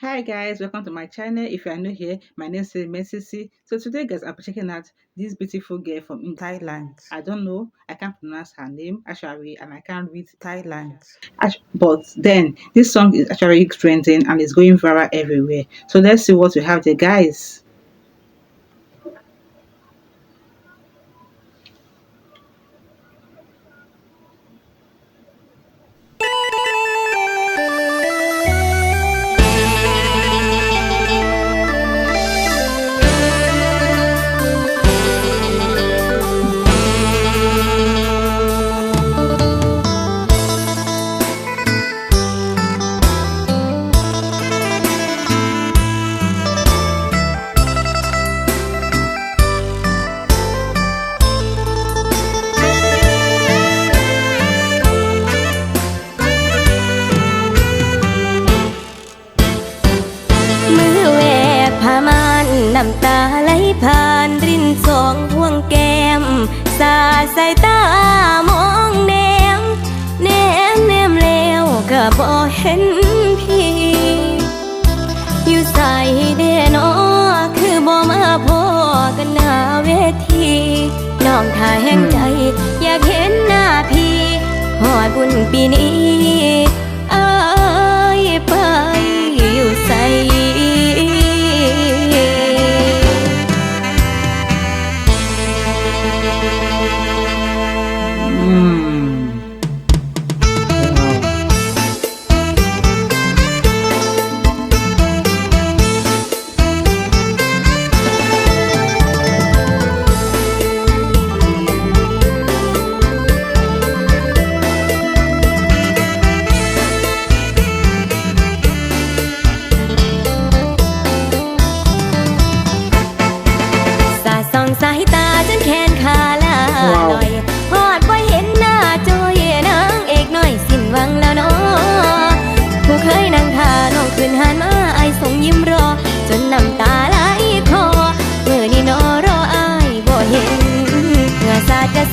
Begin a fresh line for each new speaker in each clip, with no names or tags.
hi guys welcome to my channel. If you are new here my name is Messi. so today guys i'm checking out this beautiful girl from thailand. I don't know i can't pronounce her name Actually, and i can't read thailand. But then this song is actually trending and it's going viral everywhere. So let's see what we have there guys.
น้ำตาไหลผ่านรินสองห่วงแก้ม สาสายตามองแนม แนมแนมแล้วก็บ่เห็นพี่ อยู่ใส่เดนอคือบ่มาพอกันหน้าเวทีน้องถ่ายแห่งใจอยากเห็นหน้าพี่หอดบุญปีนี้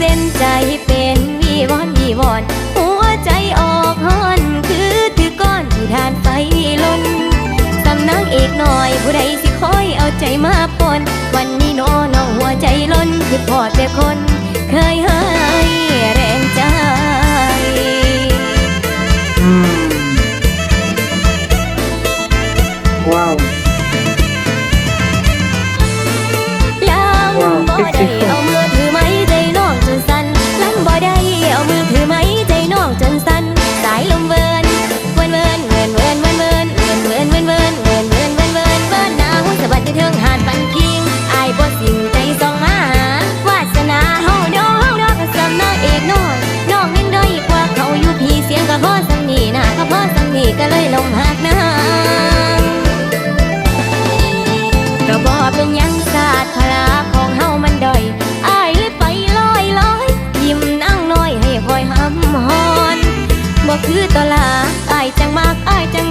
เต้นใจเป็นวีวอนวีวอน หัวใจออกฮอน คือถือก้อนที่ทานไฟลนสำนักเอกหน่อยผู้ใดสิคอยเอาใจมาปนวันนี้น้อน้องหัวใจล้นคือพอแต่คน ต่อลาอายจังมากอายจัง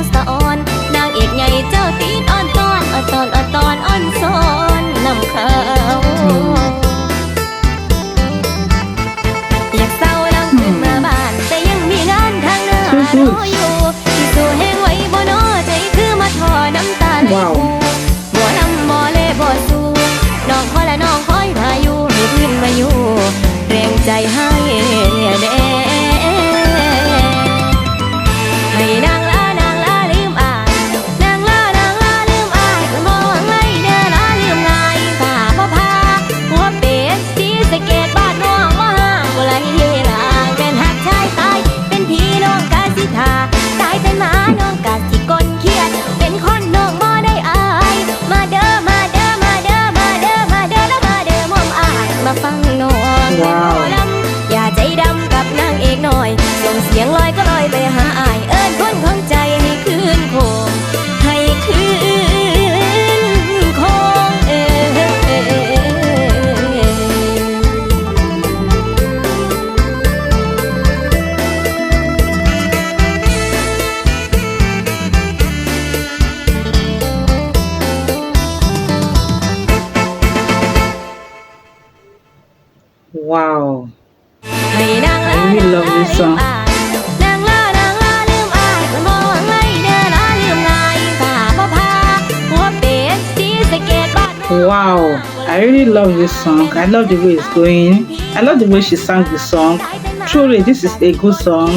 Wow, I really love this song. I love the way it's going. I love the way she sang the song. Truly, this is a good song.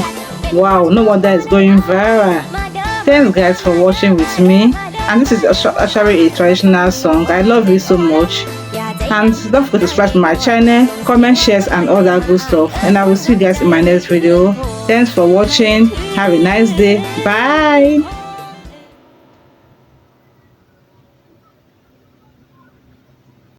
Wow, no wonder it's going viral. Thanks, guys, for watching with me. And this is actually a traditional song. I love you so much. And don't forget to subscribe to my channel, comment, shares and all that good stuff. And I will see you guys in my next video. Thanks for watching. Have a nice day. Bye.